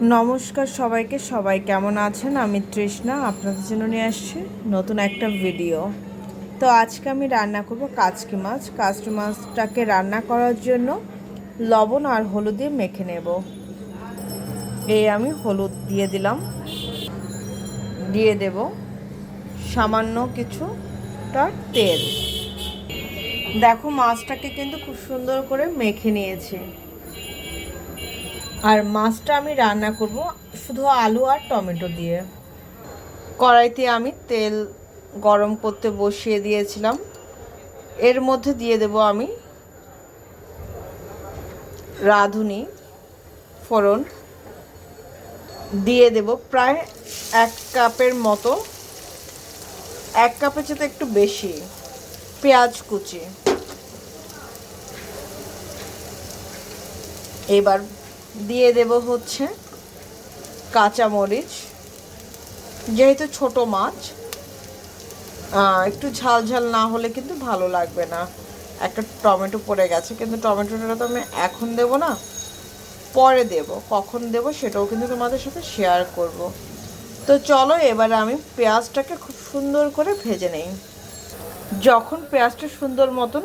নমস্কার সবাইকে, সবাই কেমন আছেন? আমি তৃষ্ণা, আপনাদের জন্য নিয়ে আসছি নতুন একটা ভিডিও তো আজকে আমি রান্না করব কাচকি মাছ। কাচকি মাছটাকে রান্না করার জন্য লবণ আর হলুদ দিয়ে মেখে নেব। এই আমি হলুদ দিয়ে দিলাম। দিয়ে দেব সামান্য কিছুটা তেল। দেখো মাছটাকে কিন্তু খুব সুন্দর করে মেখে নিয়েছি। আর মাছটা আমি রান্না করব শুধু আলু আর টমেটো দিয়ে। কড়াইতে আমি তেল গরম করতে বসিয়ে দিয়েছিলাম। এর মধ্যে দিয়ে দেব আমি রাঁধুনি ফোড়ন। দিয়ে দেব প্রায় এক কাপের মতো, এক কাপের চেয়ে একটু বেশি পেঁয়াজ কুচি। এবার দিয়ে দেব হচ্ছে কাঁচা মরিচ, যেহেতু ছোট মাছ একটু ঝাল ঝাল না হলে কিন্তু ভালো লাগবে না। একটা টমেটো পড়ে গেছে, কিন্তু টমেটোটা তো আমি এখন দেব না, পরে দেব। কখন দেব সেটাও কিন্তু তোমাদের সাথে শেয়ার করব। তো চলো এবারে আমি পেঁয়াজটাকে খুব সুন্দর করে ভেজে নেই। যখন পেঁয়াজটা সুন্দর মতন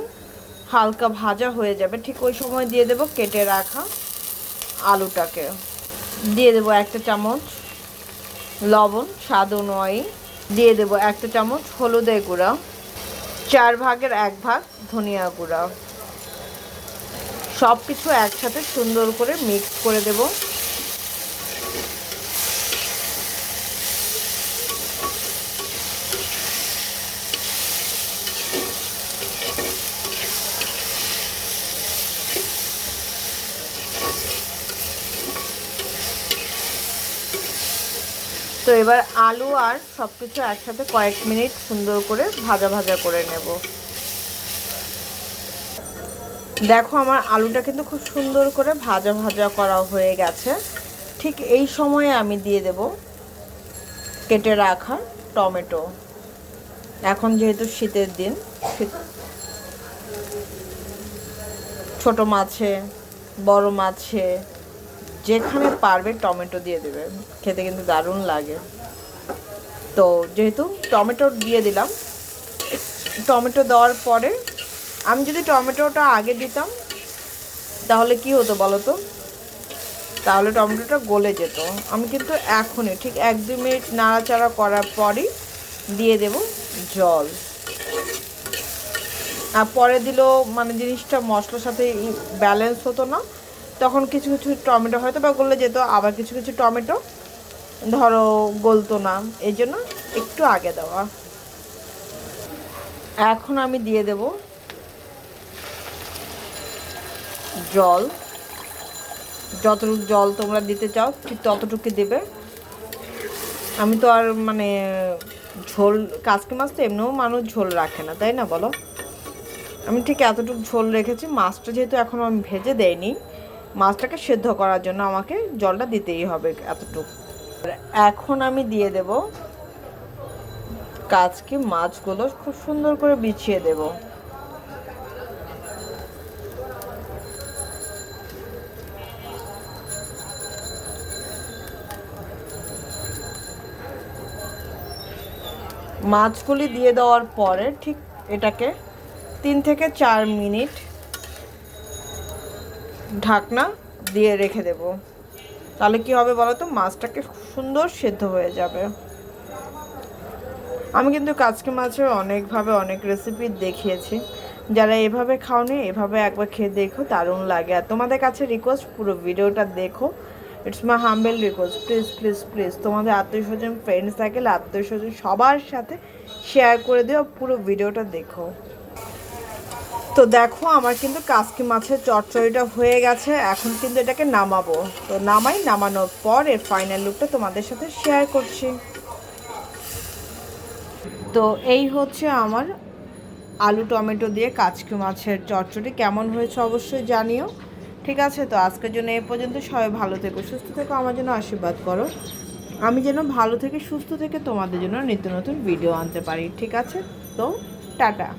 হালকা ভাজা হয়ে যাবে, ঠিক ওই সময় দিয়ে দেব কেটে রাখা আলুটাকে। দিয়ে দেবো একটা চামচ লবণ, স্বাদ অনুযায়ী। দিয়ে দেবো একটা চামচ হলুদের গুঁড়া, চার ভাগের এক ভাগ ধনিয়া গুঁড়া। সব কিছু একসাথে সুন্দর করে মিক্স করে দেব। তো এবার আলু আর সব কিছু একসাথে কয়েক মিনিট সুন্দর করে ভাজা ভাজা করে নেব। দেখো আমার আলুটা কিন্তু খুব সুন্দর করে ভাজা ভাজা করা হয়ে গেছে। ঠিক এই সময়ে আমি দিয়ে দেব কেটে রাখা টমেটো। এখন যেহেতু শীতের দিন, শীত ছোট মাছে, বড় মাছে যেখানে পারবে টমেটো দিয়ে দেবে। খেতে কিন্তু দারুণ লাগে। তো যেহেতু টমেটো দিয়ে দিলাম, টমেটো দেওয়ার পরে আমি যদি টমেটোটা আগে দিতাম, তাহলে কি হতো বলো তো? তাহলে টমেটোটা গলে যেত। আমি কিন্তু এখনই ঠিক এক দুই মিনিট নাড়াচাড়া করার পরই দিয়ে দেব জল। আর পরে দিলেও মানে জিনিসটা মশলার সাথে ব্যালেন্স হতো না। তখন কিছু কিছু টমেটো হয়তো বা গলে যেত, আবার কিছু কিছু টমেটো ধরো গলতো না। এই জন্য একটু আগে দেওয়া। এখন আমি দিয়ে দেব জল। যতটুকু জল তোমরা দিতে চাও, ঠিক ততটুকু দেবে। আমি তো আর মানে ঝোল কাজকে মাছ তো এমনিও মানুষ ঝোল রাখে না, তাই না বলো? আমি ঠিক এতটুকু ঝোল রেখেছি, মাছটা যেহেতু এখনও আমি ভেজে দেইনি। মাছটাকে সেদ্ধ করার জন্য আমাকে জলটা দিতেই হবে এতটুকু। এখন আমি দিয়ে দেব কাজকে মাছগুলো, খুব সুন্দর করে বিছিয়ে দেব। মাছগুলি দিয়ে দেওয়ার পরে ঠিক এটাকে তিন থেকে চার মিনিট ঢাকনা দিয়ে রেখে দেব। তাহলে কি হবে বলো তো? মাছটাকে সুন্দর সেদ্ধ হয়ে যাবে। আমি কিন্তু কাজকে মাছের অনেকভাবে অনেক রেসিপি দেখিয়েছি। যারা এভাবে খাওনি, এভাবে একবার খেয়ে দেখো, দারুণ লাগে। আর তোমাদের কাছে রিকোয়েস্ট পুরো ভিডিওটা দেখো। It's my humble request please please please তোমাদের আত্মীয় স্বজন ফ্রেন্ডস থাকলে আত্মীয় স্বজন সবার সাথে শেয়ার করে দিও, পুরো ভিডিওটা দেখো। তো দেখো, আমার কিন্তু কাসকি মাছের চচ্চড়িটা হয়ে গেছে, এখন কিন্তু এটাকে নামাবো। তো নামাই, নামানোর পর এর ফাইনাল লুকটা তোমাদের সাথে শেয়ার করছি। তো এই হচ্ছে আমার আলু টমেটো দিয়ে কাচকি মাছের চচ্চড়ি, কেমন হয়েছে অবশ্যই জানিও। ঠিক আছে, তো আজকের জন্য এ পর্যন্ত, সবাই ভালো থেকো, সুস্থ থেকো, আমার জন্য আশীর্বাদ করো। আমি যেন ভালো থেকে, সুস্থ থেকে তোমাদের জন্য নিত্য নতুন ভিডিও আনতে পারি। ঠিক আছে, তো টাটা।